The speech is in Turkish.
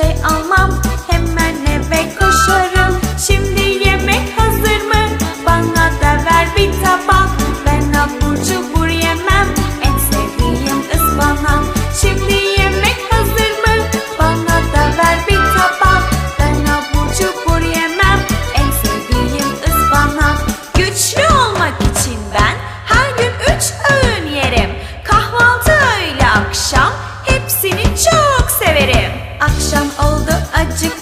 say I'm Akşam oldu acık